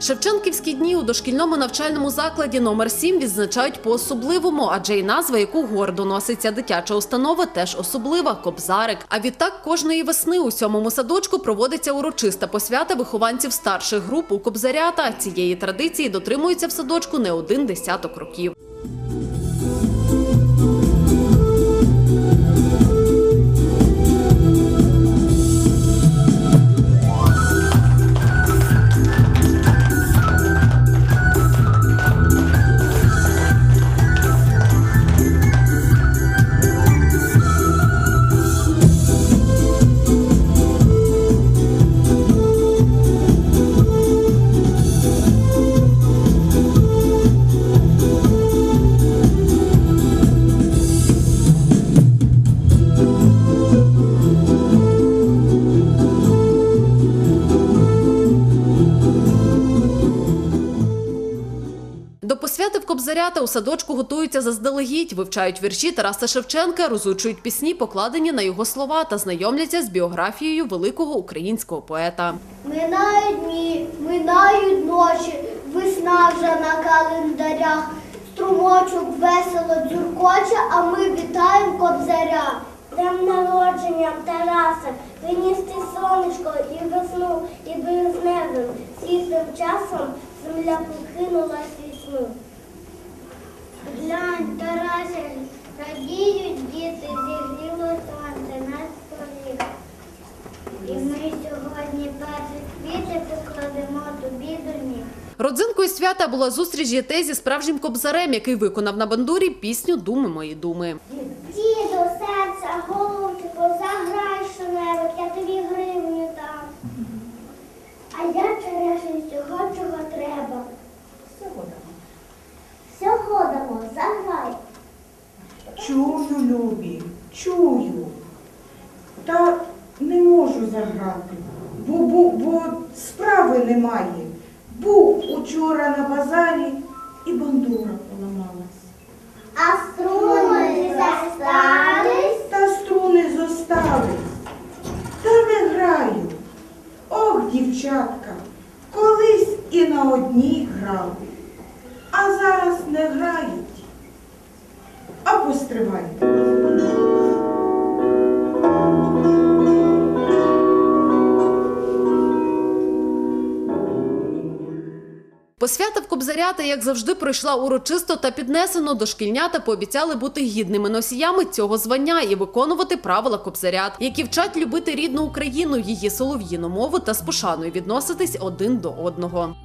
Шевченківські дні у дошкільному навчальному закладі номер 7 відзначають по-особливому, адже й назва, яку гордо носиться дитяча установа, теж особлива кобзарик. А відтак кожної весни у сьомому садочку проводиться урочиста посвята вихованців старших груп у кобзарята. Цієї традиції дотримуються в садочку не один десяток років. До посвяти в Кобзарята у садочку готуються заздалегідь, вивчають вірші Тараса Шевченка, розучують пісні, покладені на його слова та знайомляться з біографією великого українського поета. Минають дні, минають ночі, весна вже на календарях. Струмочок весело дзюркоче, а ми вітаємо кобзаря. Днем народження Тараса, приніс ти сонечко і весну, і березневим світлим часом земля покинулась вісну. Глянь, Тарасе, радіють діти, зігріло сонце на столі. І ми сьогодні перші квіти покладемо тобі до ніг. Родзинкою свята була зустріч дітей зі справжнім кобзарем, який виконав на бандурі пісню Думи мої думи. Діду, Чую, любі, чую. Та не можу заграти, бо, бо, бо справи немає. Був учора на базарі і бандура поламалась. А струни застались. Та струни зостались. Та не граю. Ох, дівчатка, колись і на одній грали, а зараз не. А. Посвята в Кобзарята, як завжди, пройшла урочисто та піднесено. Дошкільнята пообіцяли бути гідними носіями цього звання і виконувати правила Кобзарят, які вчать любити рідну Україну, її солов'їну мову та з пошаною відноситись один до одного.